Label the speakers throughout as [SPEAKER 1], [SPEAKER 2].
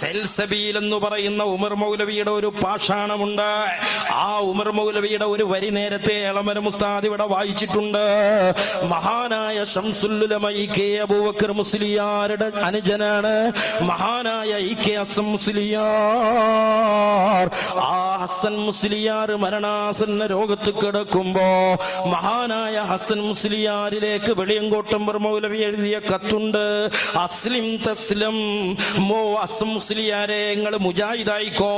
[SPEAKER 1] സെൽസബീൽ എന്ന് പറയുന്ന ഉമർ മൗലവിയുടെ ഒരു പാഷാണമുണ്ട്. ആ ഉമർ മൗലവിയുടെ ഒരു വരി നേരത്തെ എളമര മുസ്താദ് ഇവിടെ വായിച്ചിട്ടുണ്ട്. മഹാനായ ഷംസുല്ലുലമ കെ അബൂബക്കർ മുസ്ലിയാരുടെ അനുജനാണ്. മഹാനായ ഇ കെ അസം മുസ്ലിയാർ. ആ ഹസൻ മുസ്ലിയാർ മരണാസന്ന രോഗത്ത് കിടക്കുമ്പോ മഹാനായ ഹസൻ മുസ്ലിയാരിലേക്ക് വെളിയങ്കോട്ടമ്പർ മൗലവി എഴുതിയ കത്തുണ്ട്. അസ്ലിം തസ്ലം മോ അസം മുസ്ലിയാരെ നിങ്ങൾ മുജാഹിദായിക്കോ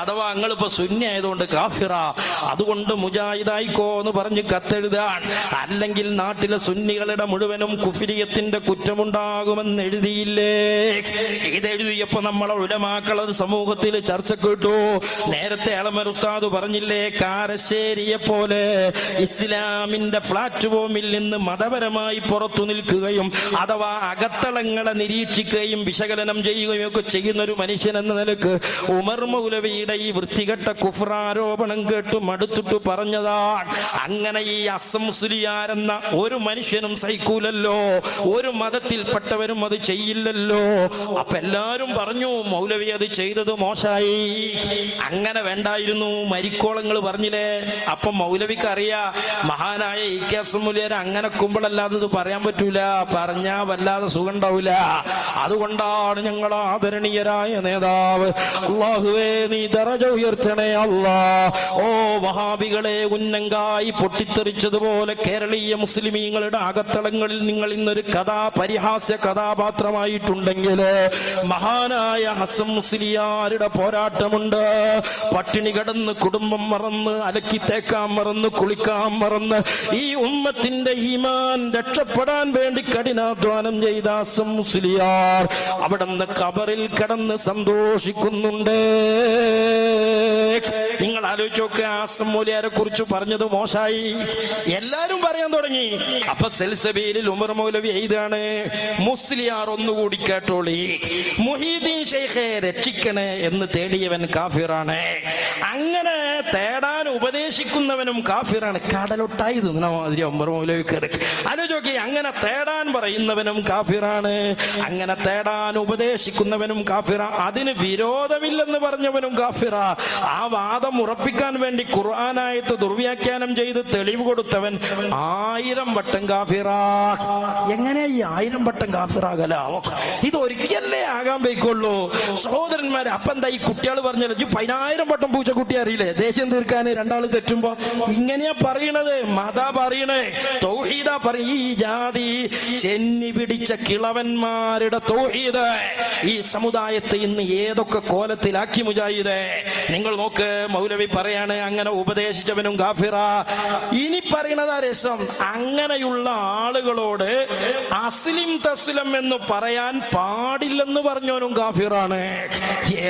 [SPEAKER 1] അഥവാ നിങ്ങൾ ഇപ്പൊ സുന്നി ആയതുകൊണ്ട് കാഫിറ. അതുകൊണ്ട് മുജാഹിദായിക്കോ എന്ന് പറഞ്ഞ് കത്തെഴുതാൻ. അല്ലെങ്കിൽ നാട്ടിലെ സുന്നികളുടെ മുഴുവനും കുഫിരിയത്തിന്റെ കുറ്റമുണ്ടാകുമെന്ന് എഴുതിയില്ലേ? ഇതെഴുതിയപ്പോ നമ്മളെ ഉലമാക്കൾ സമൂഹത്തിൽ ചർച്ച കേട്ടു നേരത്തെ അളമർ ഉസ്താദ് പറഞ്ഞില്ലേ കാരശ്ശേരിയെ പോലെ ഇസ്ലാമിന്റെ പ്ലാറ്റ്ഫോമിൽ നിന്ന് മതപരമായി പുറത്തു നിൽക്കുകയും അഥവാ അകത്തളങ്ങളെ നിരീക്ഷിക്കുകയും വിശകലനം ചെയ്യുകയും ഒക്കെ ചെയ്യുന്ന ഒരു മനുഷ്യൻ എന്ന നിലയ്ക്ക് ഉമർ മൗലവിയുടെ ഈ വൃത്തികെട്ട കുഫ്രാരോപണം കേട്ട് മടുത്തിട്ട് പറഞ്ഞതാണ് അങ്ങനെ ഈ അസംസുലിയാരെന്ന ഒരു മനുഷ്യനും സഹിക്കൂലല്ലോ ഒരു മതത്തിൽപ്പെട്ടവരും അത് ചെയ്യില്ലല്ലോ. അപ്പൊ എല്ലാരും പറഞ്ഞു മൗലവി അത് ചെയ്തത് മോശായി അങ്ങനെ വേണ്ടായിരുന്നു മരിക്കോളങ്ങൾ പറഞ്ഞില്ലേ? അപ്പൊ മൗലവിക്ക് അറിയാ മഹാനായ ഇ കെ എസ് അങ്ങനെ കുമ്പളല്ലാതെ പറയാൻ പറ്റൂല പറഞ്ഞാ വല്ലാതെ സുഖം ഉണ്ടാവില്ല അതുകൊണ്ടാണ് ഞങ്ങൾ ആദരണീയരായ നേതാവ്. അള്ളാഹുവേ നീ ദറജ ഉയർത്തണേ അല്ലാ. ഓ വഹാബികളെ ഉന്നങ്കായി പൊട്ടിത്തെറിച്ചതുപോലെ കേരളീയ മുസ്ലിമീങ്ങളുടെ അകത്തളങ്ങളിൽ നിങ്ങൾ ഇന്നൊരു കഥാ പരിഹാസ്യ കഥാപാത്രമായിട്ടുണ്ടെങ്കിൽ മഹാനായ ഹസം മുസ്ലിയാരുടെ പോരാട്ടമുണ്ട്. പട്ടിണി കിടന്ന് കുടുംബം മറന്ന് അലക്കി തേക്കാൻ മറന്ന് കുളിക്കാൻ മറന്ന് ഈ ഉമ്മത്തിന്റെ ഈമാൻ രക്ഷപ്പെടാൻ വേണ്ടി കഠിനാധ്വാനം ചെയ്ത മുസ്ലിയാർ അവിടെ നിന്ന് കബറിൽ കിടന്ന് സന്തോഷിക്കുന്നുണ്ട്. നിങ്ങൾ ആലോചിച്ച് നോക്കുക ആസം കുറിച്ച് പറഞ്ഞത് മോശായി. എല്ലാരും പറയാൻ തുടങ്ങി. അപ്പൊ സെൽസബീലിൽ ഉമർ മൗലവി എഴുതാണ് മുസ്ലിയാർ ഒന്നുകൂടി കേട്ടോളി. മുഹീദ്ദീൻ ഷെയ്ഖെ രക്ഷിക്കണേ എന്ന് തേടിയവൻ കാഫിറാണ്. അങ്ങനെ തേടാൻ ഉപദേശിക്കുന്നവനും കാഫിറാണ്. കടലൊട്ടായി അനുജോക്കി അങ്ങനെ തേടാൻ പറയുന്നവനും കാഫിറാണ്. അങ്ങനെ തേടാൻ ഉപദേശിക്കുന്നവനും കാഫിറ. അതിന് വിരോധമില്ലെന്ന് പറഞ്ഞവനും കാഫിറ. ആ വാദം ഉറപ്പിക്കാൻ വേണ്ടി ഖുർആനായത്ത് ദുർവ്യാഖ്യാനം ചെയ്ത് തെളിവ് കൊടുത്തവൻ ആയിരം വട്ടം കാഫിറ. എങ്ങനെ ഈ ആയിരം വട്ടം കാഫിറാകല? ഇത് ഒരിക്കലേ ആകാൻ പോയിക്കൊള്ളു സഹോദരന്മാരെ അപ്പൊ എന്താ ഈ കുട്ടികൾ പറഞ്ഞല്ലോ "ഇജ്ജ് പതിനായിരം വട്ടം പൂച്ചക്കുട്ടി അറിയില്ലേ? ദേഷ്യം തീർക്കാൻ രണ്ടാൾ തെറ്റുമ്പോ ഇങ്ങനെയാ പറയണത്. മത പറയണേ. തൗഹീദ പറയും ഈ ജാതി ചെന്നി പിടിച്ച കിളവന്മാരുടെ തൗഹീദ്. ഈ സമുദായത്തെ ഇന്ന് ഏതൊക്കെ കോലത്തിലാക്കി മുജാഹിദേ? നിങ്ങൾ നോക്ക് മൗലവി പറയാണ് അങ്ങനെ ഉപദേശിച്ചവനും ഗാഫിറ. ഇനി പറയണതാ രസം. അങ്ങനെയുള്ള ആളുകളോട് അസ്ലിം തസ്ലം എന്ന് പറയാൻ പാടില്ലെന്ന് പറഞ്ഞവനും ഗാഫിറാണ്.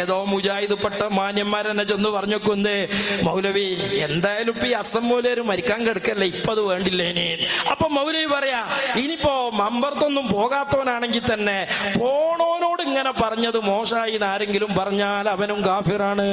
[SPEAKER 1] ഏതോ മുജാഹിദ് പെട്ട മാന്യന്മാരെന്നെ ചെന്ന് പറഞ്ഞോക്കുന്നേ മൗലവി എന്തായാലും ഇപ്പൊ ഈ അസം മരിക്കാൻ കിടക്കല്ലേ? ഇപ്പൊ അത് വേണ്ടില്ലേനി അപ്പൊ മൗലവി പറയാ ഇനിയിപ്പോ മമ്പർത്തൊന്നും പോകാത്തവനാണെങ്കിൽ തന്നെ പോണോനോട് ഇങ്ങനെ പറഞ്ഞത് മോശമായി ആരെങ്കിലും പറഞ്ഞാൽ അവനും ഗാഫിറാണ്.